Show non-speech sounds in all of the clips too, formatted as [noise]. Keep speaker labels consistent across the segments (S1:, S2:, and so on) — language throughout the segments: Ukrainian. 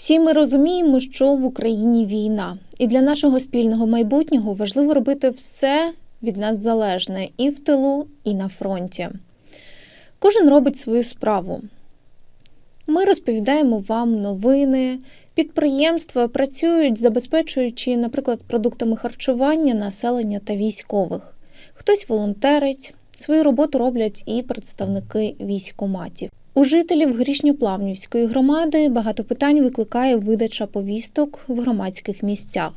S1: Всі ми розуміємо, що в Україні війна, і для нашого спільного майбутнього важливо робити все від нас залежне і в тилу, і на фронті. Кожен робить свою справу. Ми розповідаємо вам новини. Підприємства працюють, забезпечуючи, наприклад, продуктами харчування населення та військових. Хтось волонтерить, свою роботу роблять і представники військоматів. У жителів Грішньоплавнівської громади багато питань викликає видача повісток в громадських місцях.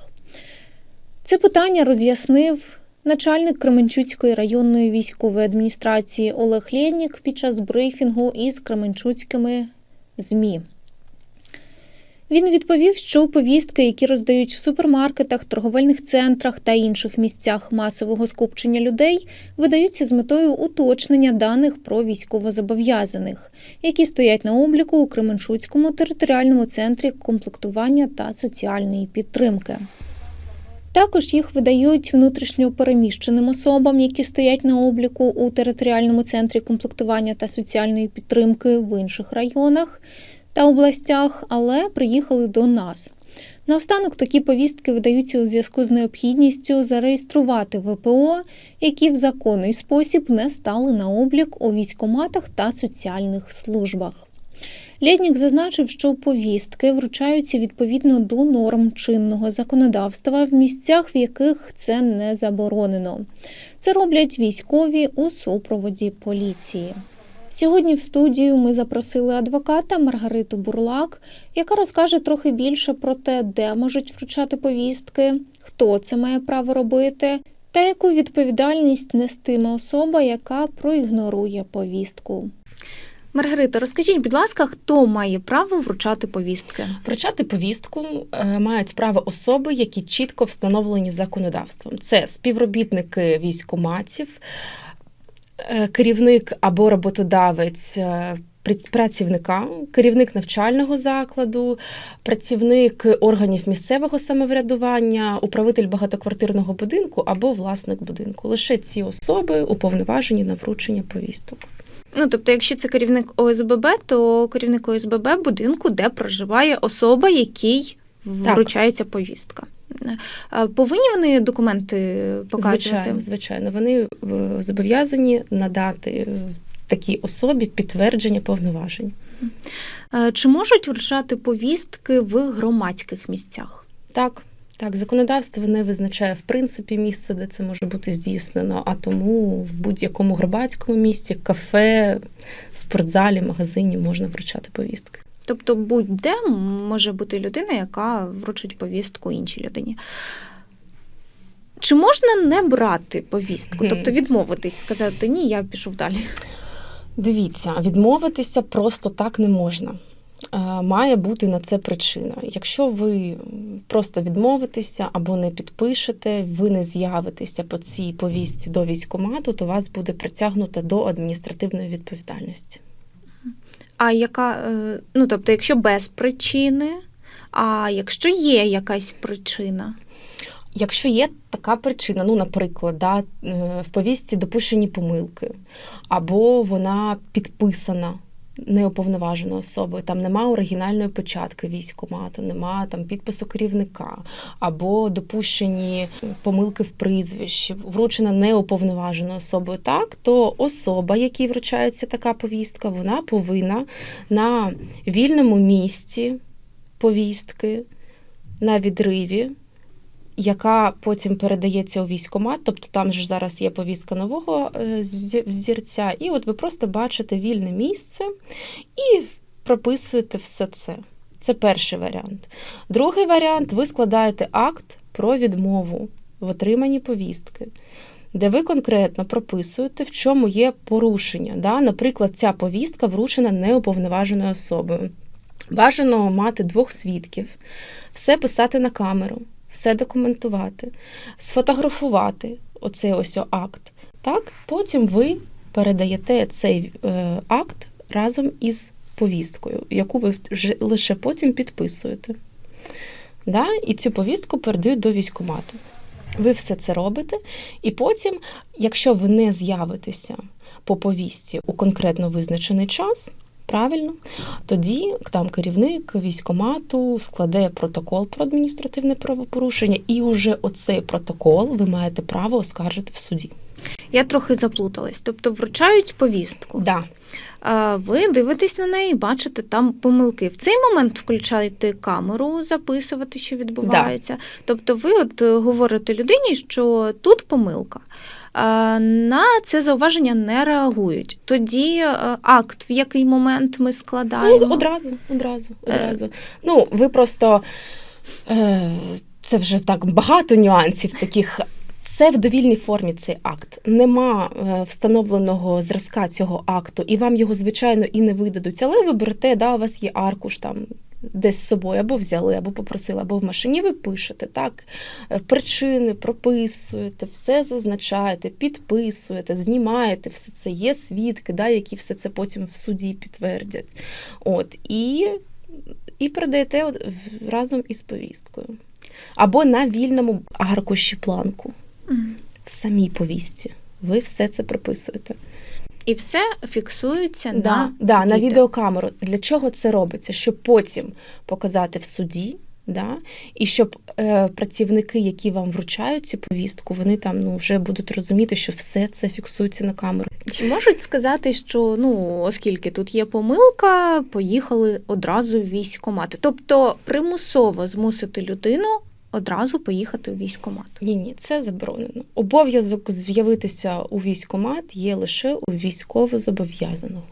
S1: Це питання роз'яснив начальник Кременчуцької районної військової адміністрації Олег Лєнік під час брифінгу із Кременчуцькими ЗМІ. Він відповів, що повістки, які роздають в супермаркетах, торговельних центрах та інших місцях масового скупчення людей, видаються з метою уточнення даних про військовозобов'язаних, які стоять на обліку у Кременчуцькому територіальному центрі комплектування та соціальної підтримки. Також їх видають внутрішньо переміщеним особам, які стоять на обліку у територіальному центрі комплектування та соціальної підтримки в інших районах та областях, але приїхали до нас. Наостанок такі повістки видаються у зв'язку з необхідністю зареєструвати ВПО, які в законний спосіб не стали на облік у військоматах та соціальних службах. Лєднік зазначив, що повістки вручаються відповідно до норм чинного законодавства в місцях, в яких це не заборонено. Це роблять військові у супроводі поліції. Сьогодні в студію ми запросили адвоката Маргариту Бурлак, яка розкаже трохи більше про те, де можуть вручати повістки, хто це має право робити, та яку відповідальність нестиме особа, яка проігнорує повістку. Маргарита, розкажіть, будь ласка, хто має право вручати повістки?
S2: Вручати повістку е, мають право особи, які чітко встановлені законодавством. Це співробітники військоматів, керівник або роботодавець. е, Працівника, керівник навчального закладу, працівник органів місцевого самоврядування, управитель багатоквартирного будинку або власник будинку. Лише ці особи уповноважені на вручення повісток.
S1: Ну, тобто, якщо це керівник ОСББ, то керівник ОСББ будинку, де проживає особа, якій вручається повістка. Повинні вони документи показувати?
S2: Звичайно, звичайно, вони е, зобов'язані надати е, такій особі підтвердження повноважень.
S1: Е, Чи можуть вручати повістки в громадських місцях?
S2: Так, так, законодавство не визначає в принципі місце, де це може бути здійснено, а тому в будь-якому громадському місці, кафе, спортзалі, магазині можна вручати повістки.
S1: Тобто будь-де може бути людина, яка вручить повістку іншій людині. Чи можна не брати повістку, [laughs] тобто відмовитись, сказати ні, я пішов далі.
S2: Дивіться, відмовитися просто так не можна. Е, Має бути на це причина. Якщо ви просто відмовитеся або не підпишете, ви не з'явитеся по цій повістці до військкомату, то вас буде притягнуто до адміністративної відповідальності.
S1: А яка, е, ну тобто, якщо без причини, а якщо є якась причина?
S2: Якщо є така причина, ну, наприклад, да, е, в повістці допущені помилки, або вона підписана неуповноваженою особою, там нема оригінальної початки військкомату, нема там підпису керівника, або допущені помилки в прізвищі, вручена неуповноваженою особою, так, то особа, якій вручається така повістка, вона повинна на вільному місці повістки, на відриві яка потім передається у військкомат, тобто там ж зараз є повістка нового е, взірця, і от ви просто бачите вільне місце і прописуєте все це. Це перший варіант. Другий варіант ви складаєте акт про відмову в отриманні повістки, де ви конкретно прописуєте, в чому є порушення. Да? Наприклад, ця повістка вручена неуповноваженою особою. Бажано мати двох свідків, все писати на камеру, все документувати, сфотографувати оцей ось акт. Так, потім ви передаєте цей е, акт разом із повісткою, яку ви вже лише потім підписуєте. Да? І цю повістку передають до військкомату. Ви все це робите, і потім, якщо ви не з'явитеся по повістці у конкретно визначений час, правильно, тоді там керівник військомату складе протокол про адміністративне правопорушення, і уже оцей протокол ви маєте право оскаржити в суді.
S1: Я трохи заплуталась. Тобто вручають повістку.
S2: Да.
S1: Ви дивитесь на неї, бачите там помилки. В цей момент включаєте камеру, записувати, що відбувається. Тобто, ви от е, говорите людині, що тут помилка. На це зауваження не реагують. Тоді е, акт, в який момент ми складаємо.
S2: Ну, одразу, одразу, одразу. Ну, ви просто е, це вже так багато нюансів таких. Це в довільній формі цей акт. Нема е, встановленого зразка цього акту, і вам його, звичайно, і не видадуть. Але ви берете, да, у вас є аркуш там. Десь з собою або взяли, або попросили, або в машині ви пишете, так? Е, Причини прописуєте, все зазначаєте, підписуєте, знімаєте все це. Є свідки, да, які все це потім в суді підтвердять. От, і, і передаєте разом із повісткою. Або на вільному аркуші планку. В самій повісті. Ви все це прописуєте.
S1: І все фіксується
S2: Да,
S1: на,
S2: да, на відеокамеру. Для чого це робиться? Щоб потім показати в суді, да, і щоб е, працівники, які вам вручають цю повістку, вони там ну, вже будуть розуміти, що все це фіксується на камеру.
S1: Чи можуть сказати, що ну, оскільки тут є помилка, поїхали одразу в військкомат? Тобто примусово змусити людину одразу поїхати в військкомат.
S2: Ні, ні, це заборонено. Обов'язок з'явитися у військкомат є лише у військовозобов'язаного.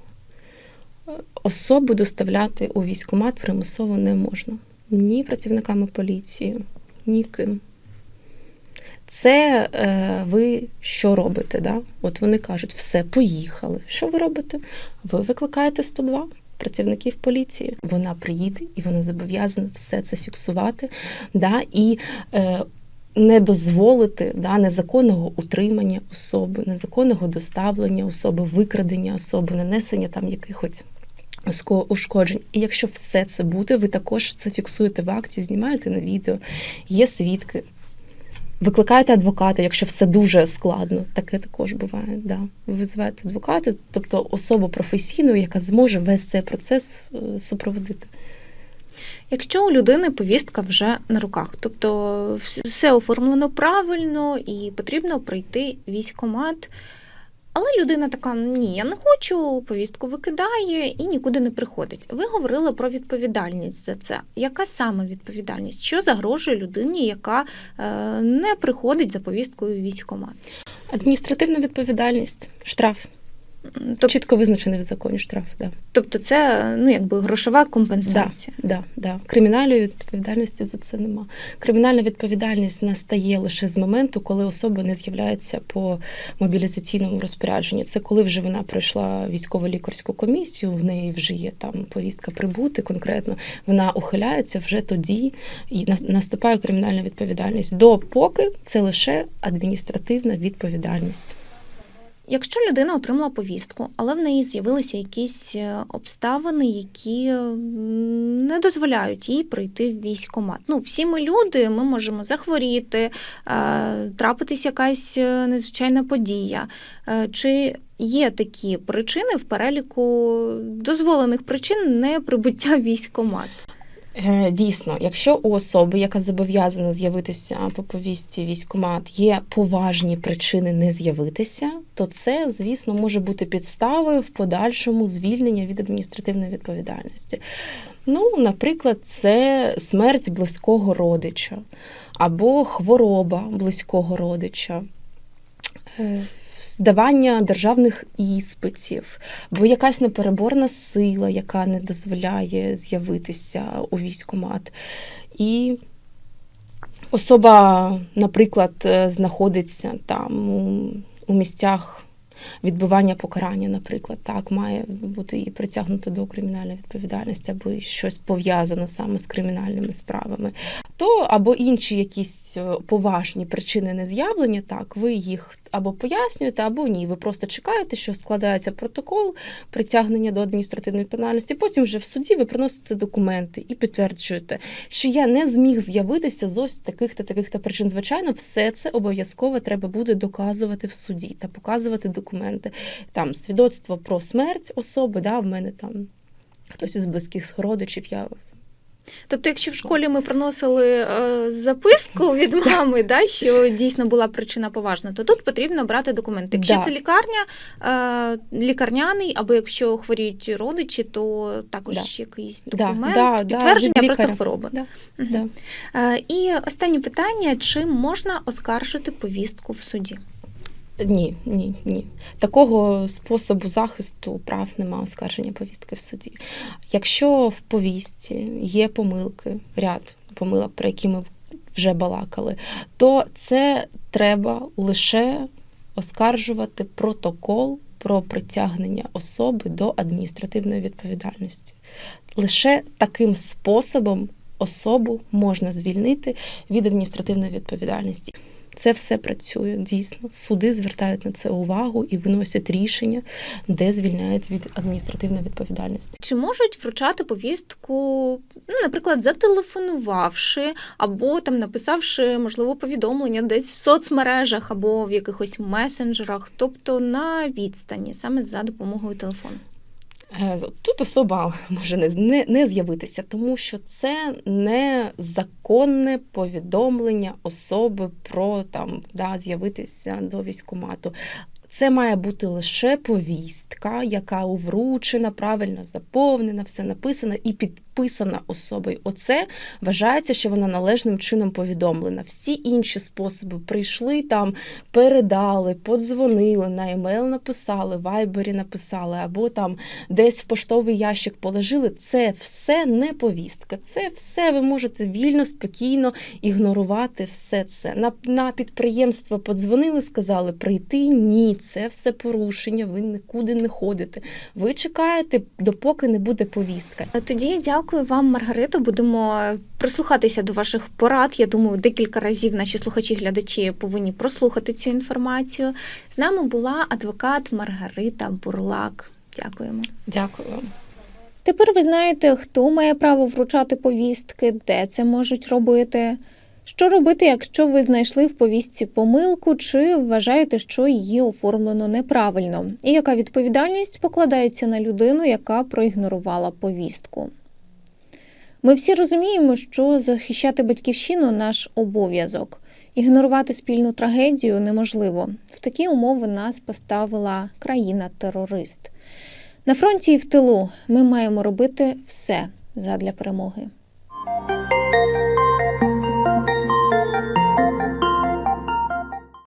S2: Е, Особу доставляти у військкомат примусово не можна. Ні працівниками поліції, ні ким. Це е, ви що робите? Да? От вони кажуть, все, поїхали. Що ви робите? Ви викликаєте 102 працівників поліції. Вона приїде і вона зобов'язана все це фіксувати. Да? І е, не дозволити да, незаконного утримання особи, незаконного доставлення особи, викрадення особи, нанесення там якихось ушкоджень. І якщо все це буде, ви також це фіксуєте в акті, знімаєте на відео, є свідки. Викликаєте адвоката, якщо все дуже складно, таке також буває. Да. Ви визиваєте адвоката, тобто особу професійну, яка зможе весь цей процес е, супроводити.
S1: Якщо у людини повістка вже на руках, тобто все оформлено правильно і потрібно пройти військкомат. Але людина така: ні, я не хочу, повістку викидає і нікуди не приходить. Ви говорили про відповідальність за це. Яка саме відповідальність? Що загрожує людині, яка е, не приходить за повісткою військкомат?
S2: Адміністративна відповідальність, штраф.
S1: М, Тобто,
S2: Чітко визначений в законі штраф. Да.
S1: тобто це ну, якби грошова компенсація.
S2: Да, да. Кримінальної відповідальності за це нема. Кримінальна відповідальність настає лише з моменту, коли особа не з'являється по мобілізаційному розпорядженню. Це коли вже вона пройшла військово-лікарську комісію, в неї вже є там повістка прибути конкретно. Вона ухиляється вже тоді і на- наступає кримінальна відповідальність. Допоки це лише адміністративна відповідальність.
S1: Якщо людина отримала повістку, але в неї з'явилися якісь е, обставини, які е, не дозволяють їй прийти в військкомат. Ну, всі ми люди, ми можемо захворіти, е, трапитись якась незвичайна подія. Чи є такі причини в переліку дозволених причин не прибуття в військкомат?
S2: Е, Дійсно, якщо у особи, яка зобов'язана з'явитися по повісті військкомат, є поважні причини не з'явитися, то це, звісно, може бути підставою в подальшому звільнення від адміністративної відповідальності. Ну, наприклад, це смерть близького родича або хвороба близького родича. Здавання державних іспитів, бо якась непереборна сила, яка не дозволяє з'явитися у військкомат. І особа, наприклад, е, знаходиться там у місцях відбування покарання, наприклад, так, має бути і притягнута до кримінальної відповідальності, або щось пов'язано саме з кримінальними справами. То або інші якісь е, поважні причини нез'явлення, так, ви їх або пояснюєте, або ні. Ви просто чекаєте, що складається протокол притягнення до адміністративної відповідальності. Потім вже в суді ви приносите документи і підтверджуєте, що я не зміг з'явитися з ось таких-то таких-то причин. Звичайно, все це обов'язково треба буде доказувати в суді та показувати документи. Там свідоцтво про смерть особи, да, в мене там хтось із близьких родичів. Я
S1: Тобто, якщо в школі ми приносили е, записку [laughs] від мами, да, що дійсно була причина поважна, то тут потрібно брати документи. Якщо
S2: Да.
S1: це лікарня, е, лікарняний, або якщо хворіють родичі, то також
S2: Да.
S1: якийсь документ,
S2: да, да,
S1: підтвердження
S2: від
S1: просто хвороби.
S2: Да,
S1: Мгм.
S2: да.
S1: Е, і останнє питання: чи можна оскаржити повістку в суді?
S2: Ні, ні, ні. Такого способу захисту прав немає оскарження повістки в суді. Якщо в повістці є помилки, ряд помилок, про які ми вже балакали, то це треба лише оскаржувати протокол про притягнення особи до адміністративної відповідальності. Лише таким способом особу можна звільнити від адміністративної відповідальності. Це все працює дійсно. Суди звертають на це увагу і виносять рішення, де звільняють від адміністративної відповідальності.
S1: Чи можуть вручати повістку, ну, наприклад, зателефонувавши, або там написавши можливо повідомлення десь в соцмережах або в якихось месенджерах, тобто на відстані, саме за допомогою телефону?
S2: Е, Тут особа [laughs] може не, не, з'явитися, тому що це не законне повідомлення особи про там да, з'явитися до військкомату. Це має бути лише повістка, яка увручена, правильно заповнена, все написано і підписана особою. Оце вважається, що вона належним чином повідомлена. Всі інші способи прийшли там, передали, подзвонили, на емейл написали, вайбері написали, або там десь в поштовий ящик положили. Це все не повістка. Це все ви можете вільно, спокійно ігнорувати все це. На, на підприємство подзвонили, сказали прийти. Ні, це все порушення. Ви нікуди не ходите. Ви чекаєте, допоки не буде повістка.
S1: Тоді я дякую вам, Маргарито. Будемо прислухатися до ваших порад. Я думаю, декілька разів наші слухачі-глядачі повинні прослухати цю інформацію. З нами була адвокат Маргарита Бурлак. Дякуємо.
S2: Дякую вам.
S1: Тепер ви знаєте, хто має право вручати повістки, де це можуть робити. Що робити, якщо ви знайшли в повістці помилку, чи вважаєте, що її оформлено неправильно? І яка відповідальність покладається на людину, яка проігнорувала повістку? Ми всі розуміємо, що захищати батьківщину наш обов'язок. Ігнорувати спільну трагедію неможливо. В такі умови нас поставила країна-терорист. На фронті і в тилу ми маємо робити все задля перемоги.